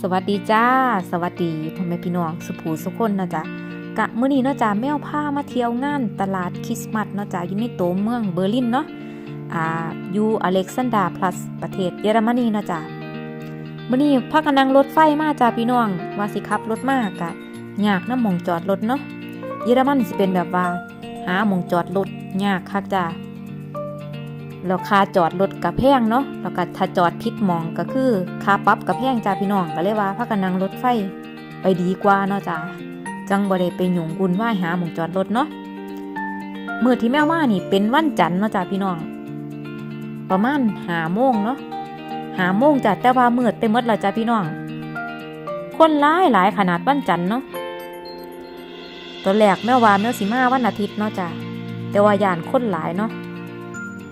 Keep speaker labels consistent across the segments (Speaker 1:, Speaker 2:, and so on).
Speaker 1: สวัสดีจ้า สวัสดีพ่อแม่พี่น้องสุภูสุคนนะจ๊ะกะมื้อนี้เนาะจ้าแมวพามาเที่ยวงานตลาดคริสต์มาสเนาะจ้าอยู่ในตัวเมืองเบอร์ลินเนาะอ่าอยู่อเล็กซานดราพลัสประเทศเยอรมนีเนาะจ้ามื้อนี้พากันนั่งรถไฟมาจ้าพี่น้องว่าสิขับรถมากกะยากน้ำมองจอดรถเนาะเยอรมันสิเป็นแบบว่า หาหมองจอดรถยากคักจ้า แล้วค่าจอดรถกับแพงเนาะแล้วก็ถ้าจอดผิดหมองก็คือค่าปรับกับแพงจ้าพี่น้องก็เลยว่าพากันนั่งรถไฟไปดีกว่าเนาะจ้าจังบ่ได้ไปหยงวุ่นวายหาหมองจอดรถเนาะมื้อที่แม่ว่านี่เป็นวันจันทร์เนาะจ้าพี่น้อง ประมาณหาโมงเนาะหาโมงจ้ะแต่ว่ามืดไปหมดแล้วจ้าพี่น้อง คนหลายหลายขนาดวันจันทร์เนาะตอนแรกแม่ว่าแม่สิมาวันอาทิตย์เนาะจ้าแต่ว่าย่านคนหลายเนาะ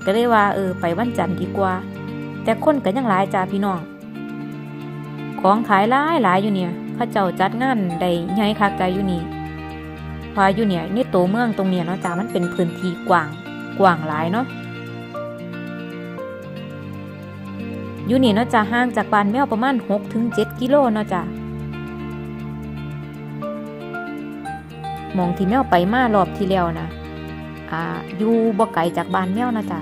Speaker 1: ก็เลยว่าเออไปวันจันทร์ดีกว่า แต่คนก็ยังหลายจ้าพี่น้อง ของขายหลายหลายอยู่เนี่ยข้าเจ้าจัดงานได้ใหญ่คักใจอยู่นี่พราอยู่เนี่ยในตัวเมืองตรงเนี้ยเนาะจ้ามันเป็นพื้นที่กว้างกว้างหลายเนาะอยู่นี่เนาะจ้าห่างจากบ้านแมวประมาณ6ถึง7กิโลเนาะจ้ามองที่แมวไปมารอบที่แล้วนะ อ่าอยู่บ่ไกลจากบ้านแมวนะจ๊ะ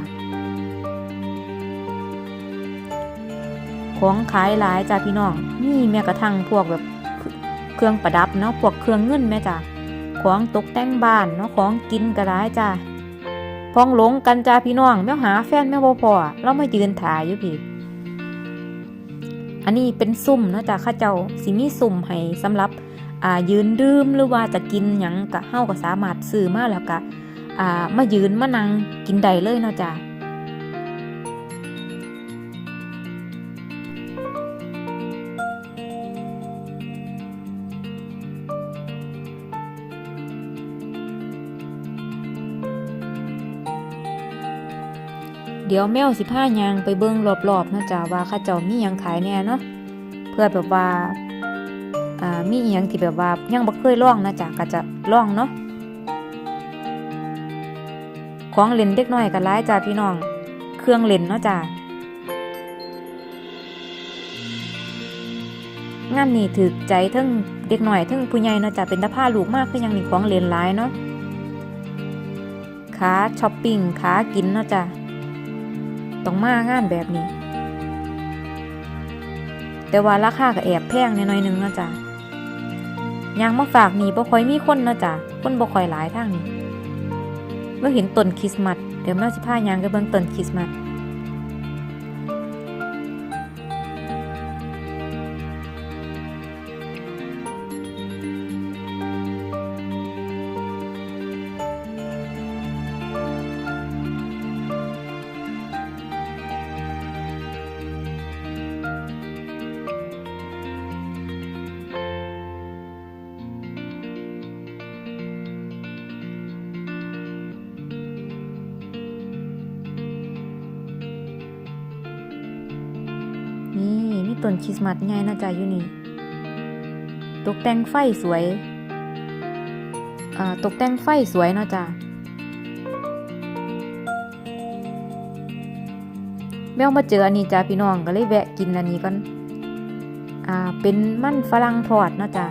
Speaker 1: ของขายหลายจ้าพี่น้องนี่แม้กระทั่งพวกแบบเครื่องประดับเนาะพวกเครื่องเงินแม่จ้าของตกแต่งบ้านเนาะของกินก็หลายจ้าพองหลงกันจ้าพี่น้องแมวหาแฟนแมวบ่พอเรามายืนถ่ายอยู่พี่ อันนี้เป็นซุ่มเนาะจ้าข้าเจ้าสิมีซุ่มให้สำหรับอ่ายืนดื่มหรือว่าจะกินหยังกะเฮาก็สามารถซื้อมาแล้วก็ อ่ามายืนมานั่งกินได้เลยเนาะจ้ะเดี๋ยวแมวสิผ้ายางไปเบิ้งรอบๆเนาะจ้ะว่าข้าเจ้ามียังขายแน่เนาะเพื่อแบบว่าอ่ามีอหยังที่แบบว่ายังบ่เคยลองนะจ้ะก็จะลองเนาะ ของเล่นเด็กน้อยกันหลายจ้าพี่น้อง เครื่องเล่นเนาะจ้างานนี้ถือใจทั้งเด็กหน่อยทั้งผู้ใหญ่เนาะจ้าเป็นตาผ้าลูกมากคือยังมีของเล่นหลายเนาะขาช้อปปิ้งขากินเนาะจ้าต้องมางานแบบนี้ แต่ว่าราคาก็แอบแพงนิดหน่อยนึงเนาะจ้ายางมาฝากนี่บ่ค่อยมีคนเนาะจ้าคนบ่ค่อยหลายทางนี้ เมื่อเห็นต้นคริสต์มาสเดี๋ยวแม่สิพายางกับเบิ่งต้นคริสต์มาส นคริสต์มาสใหญ่นะจ๊ะอยู่นี่ ตกแต่งไฟสวยตกแต่งไฟสวยเนาะจ้ะแมวมาเจออันนี้จ้ะพี่น้องก็เลยแวะกินอันนี้ก่อนอ่าเป็นมันฝรั่งทอดเนาะจ้ะ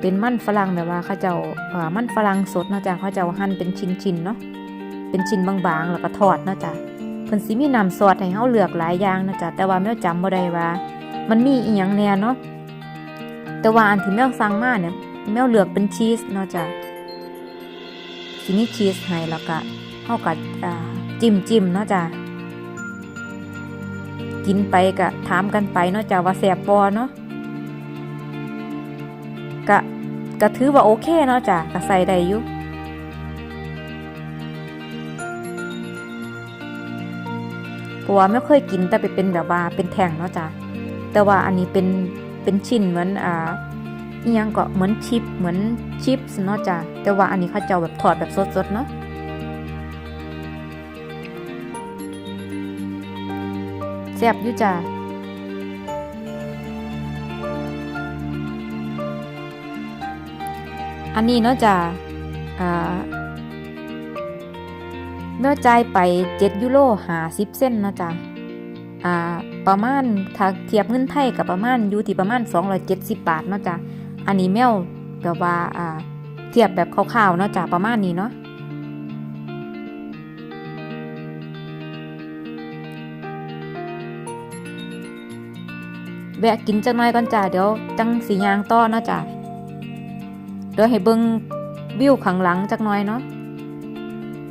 Speaker 1: เป็นมันฝรั่งแบบว่าเขาเจ้าอ่ามันฝรั่งสดเนาะจ้ะเขาเจ้าหั่นเป็นชิ้นๆเนาะเป็นชิ้นบางๆแล้วก็ทอดเนาะจ้ะ พิ่นสิมีน้ำซอสให้เฮาเลือกหลายอย่างนะจ๊ะแต่ว่าแมวจำบ่ได้ว่า มันมีอีหยังแหน่เนาะแต่ว่าอันที่แมวสั่งมาเนี่ยแมวเลือกเป็นชีสเนาะจ้ะสิมีชีสให้แล้วก็เฮาก็อ่าจิ้มจิ้มเนาะจ้ะกินไปก็ถามกันไปเนาะจ้ะว่าแซ่บบ่เนาะก็ก็ถือว่าโอเคเนาะจ้ะก็ใส่ได้อยู่ ราะว่าไม่เคยกินแต่ไปเป็นแบบว่าเป็นแท่งเนาะจ้ะแต่ว่าอันนี้เป็นเป็นชิ้นเหมือนอ่าอียังก็เหมือนชิปเหมือนชิปส์เนาะจ้ะแต่ว่าอันนี้เขาเจ้าแบบทอดแบบสดๆเนาะแซ่บอยู่จ้ะอันนี้เนาะจ้ะอ่า เมื่อจ่ายไป 7 ยูโร50เส้นนะจ๊ะอ่าประมาณถ้าเทียบเงินไทยกับประมาณอยู่ที่ประมาณ 270 บาทเนาะจ้ะอันนี้แมวแบบว่าอ่าเทียบแบบคร่าวๆเนาะจ้ะประมาณนี้เนาะแวะกินจังน้อยก่อนจ้ะเดี๋ยวจังสียางต่อเนาะจ้ะเดี๋ยวให้เบิ่งวิวข้างหลังจักหน่อยเนาะ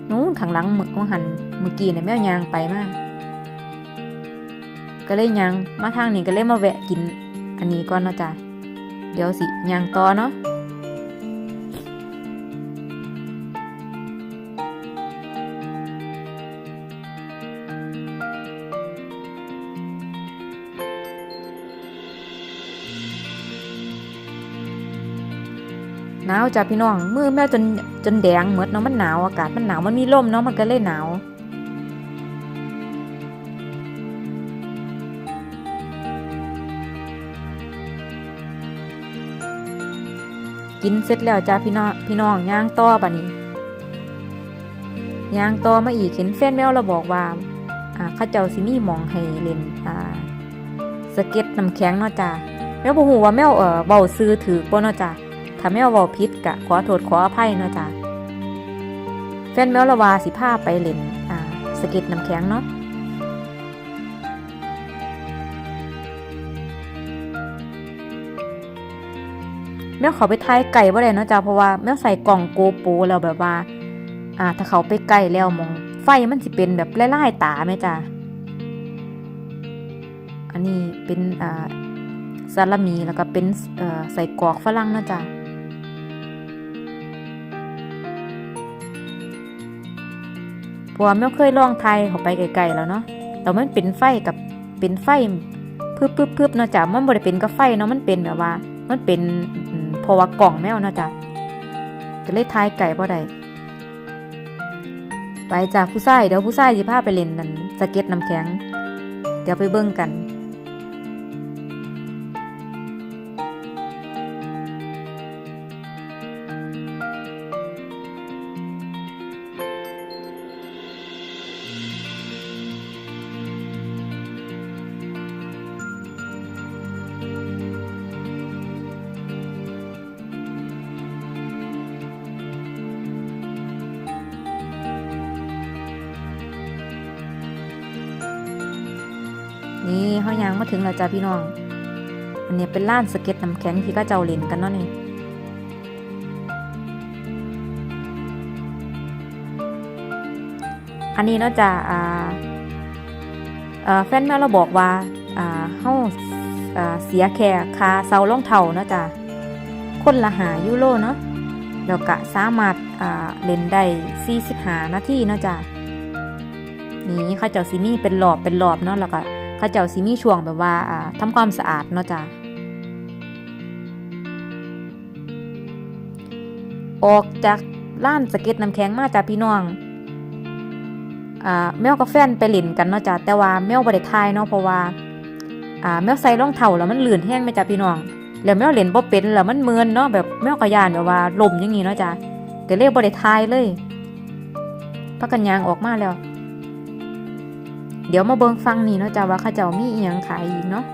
Speaker 1: นู้นข้างหลังมึกของหันเมื่อกี้เนี่ยแมวยางไปมาก ก็เลยยางมาทางนี้ก็เลยมาแวะกิน อันนี้ก่อนเนาะจ้ะเดี๋ยวสิยางต่อเนาะ จ้ะพี่น้องมือแม่จนจนแดงเหมือดเนาะมันหนาวอากาศมันหนาวมันมีลมเนาะมันก็เลยหนาวกินเสร็จแล้วจ้าพี่น้องพี่น้องย่างต่อบัดนี้ย่างต่อมาอีกเห็นแฟนแมวเราบอกว่าอ่าข้าเจ้าสิมีหมองให้เล่นอ่าสเก็ตน้ำแข็งเนาะจ้าแมวบ่ฮู้ว่าแมวเอ่อเว้าซื้อถือบ่เนาะจ้า ถ้าแมวเว้าผิดก็ขอโทษขออภัยเนาะจ้าแฟนแมวเราว่าสิพาไปเล่นอ่าสเก็ตน้ำแข็งเนาะแมวเขาไปท้ายไก่บ่ได้เนาะจ้าเพราะว่าแมวใส่กล่องโกโปรแล้วแบบว่า อ่า ถ้าเขาไปไก่แล้วมองไฟมันสิเป็นแบบไล่ๆตาไหมจ้าอันนี้เป็นอ่าซาลามีแล้วก็เป็นอ่อใส่กรอกฝรั่งเนาะจ้า พราะว่าแมวเคยลองไทยเขาไปไกลๆแล้วเนาะแต่มันเป็นไฟกับเป็นไฟพึบๆๆเนาะจ้ามันบริเป็นกับไฟเนาะมันเป็นแบบว่า มันเป็นเพราะว่ากล่องแมวเนาะจ้ะก็เลยทายไก่บ่ได้ไปจากผู้ชายเดี๋ยวผู้ชายสิพาไปเล่นนั่นสเก็ตน้ำแข็ง เดี๋ยวไปเบิ่งกัน เฮายังมาถึงแล้วจ้าพี่น้อง อันนี้เป็นล้านสเก็ตน้ำแข็งที่ก็เจ้าเล่นกันเนาะนี่อันนี้เนาะจ้าอ่าเอ่อแฟนแม่เราบอกว่าอ่าเฮาอ่าเสียแค่คาเซารองเท้าเนาะจ้าคนละหายูโรเนาะแล้วก็สามารถอ่าเล่นได้45นาทีเนาะจ้านี่เขาเจ้าซิมีเป็นหลอบเป็นหลอบเนาะแล้วก็ เขาเจ้าสิมีช่วงแบบว่าอ่าทำความสะอาดเนาะจ้ะออกจากร้านสเก็ตน้ำแข็งมาจ้ะพี่น้องอ่าแมวกับแฟนไปเล่นกันเนาะจ้ะแต่ว่าแมวบ่ได้ทายเนาะเพราะว่าอ่าแมวใส่รองเท้าแล้วมันลื่นแห้งไหมจ้ะพี่น้องแล้วแมวเล่นบ่เป็นแล้วมันเมือนเนาะแบบแมวกระยานแบบว่าลมอย่างงี้เนาะจ้ะก็เลยบ่ได้ทายเลยพักกันยางออกมาแล้ว เดี๋ยวมาเบิ่งฟังนี่เนาะจ้าว่าเขาเจ้ามีอีหยังขายอีกเนาะ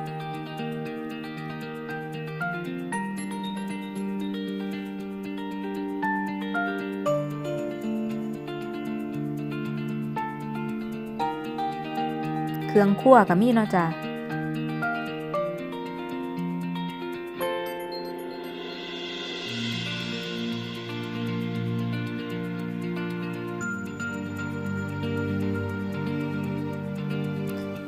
Speaker 1: เครื่องคั่วก็มีเนาะจ้า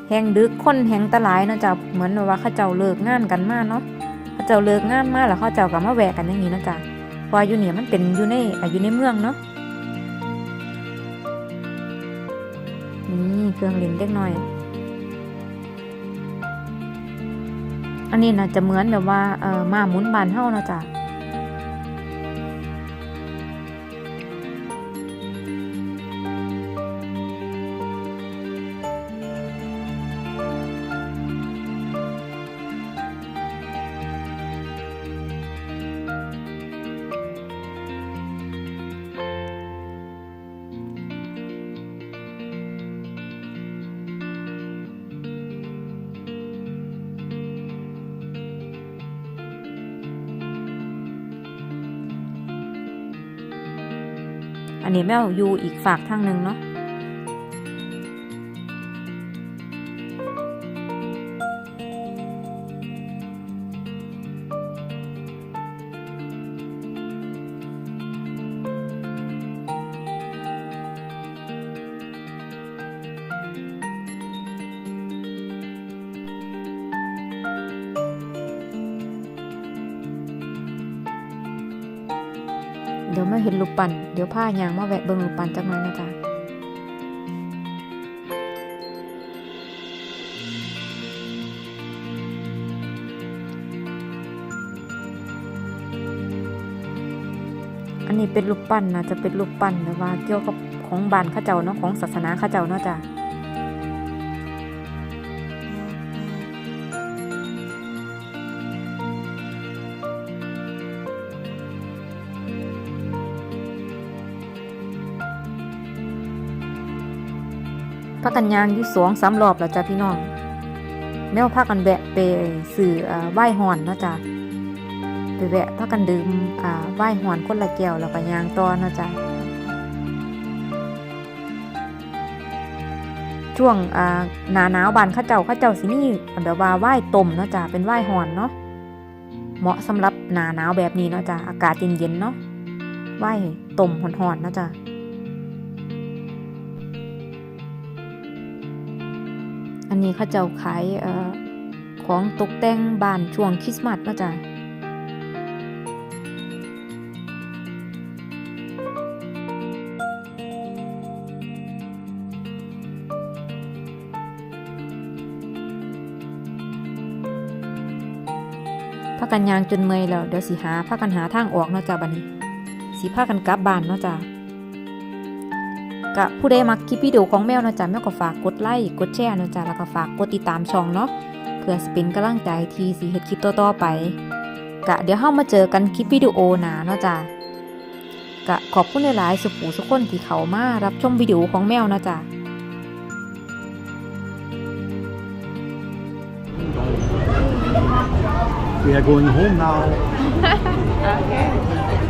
Speaker 1: แหงดึกคนแหงตะหลายเนาะจ้าเหมือนว่าเขาเจ้าเลิกงานกันมาเนาะเขาเจ้าเลิกงานมาแล้วเขาเจ้าก็มาแวะกันอย่างนี้เนาะจ้าพาะว่าอยู่เนี่ยมันเป็นอยู่ในอยู่ในเมืองเนาะนี่เครื่องเล่นเล็กน้อย อันนี้น่าจะเหมือนแบบว่าเออมาหมุนบานเฮาเนาะจ้ะ อันนี้แมวอยู่อีกฝากทางหนึ่งเนาะ มาเห็นรูปปั่นเดี๋ยวผ้ายางมาแวะเบิ่งรูปปั้นจักหน่อยนะจ๊ะอันนี้เป็นรูปปั้นนะจะเป็นรูปปั้นแต่ว่าเกี่ยวกับของบ้านข้าเจ้าเนาะของศาสนาข้าเจ้าเนาะจ้ะ พักกันยางอยู่สองสามรอบแล้วจ้ะพี่น้อง แมวพักกันแวะไปสื่อไหว้หอนเนาะจ้ะไปแวะพักกันดื่มไหว้หอนคนละแก้วแล้วก็ยางต่อเนาะจ้ะช่วงหนาหนาวบานข้าเจ้าข้าเจ้าสินี่แบบว่าไหว้ต้มเนาะจ้ะเป็นไหว้หอนเนาะเหมาะสำหรับหนาหนาวแบบนี้เนาะจ้ะอากาศเย็นๆเนาะไหว้ต้มหอนๆเนาะจ้ะ นนี้เขาเจ้าขายเอ่อของตกแต่งบ้านช่วงคริสต์มาสนะจ้ะพากันยางจนเมยแล้ว เดี๋ยวสิหาพากันหาทางออกเนาะจ้ะบัดนี้สิพากันกลับบ้านเนาะจ้ะ ก็ผู้ใดมักคลิปวิดีโอของแมวเนาะจ๊ะแมวก็ฝากกดไลค์กดแชร์เนาะจ๊ะแล้วก็ฝากกดติดตามช่องเนาะเพื่อสิเป็นกำลังใจที่สิเฮ็ดคลิปต่อๆไปกะเดี๋ยวเฮามาเจอกันคลิปวิดีโอหน้าเนาะจ๊ะกะขอบคุณหลายๆสุปูสุกคนที่เข้ามารับชมวิดีโอของแมวเนาะจ๊ะ
Speaker 2: We are going home now.
Speaker 3: Okay.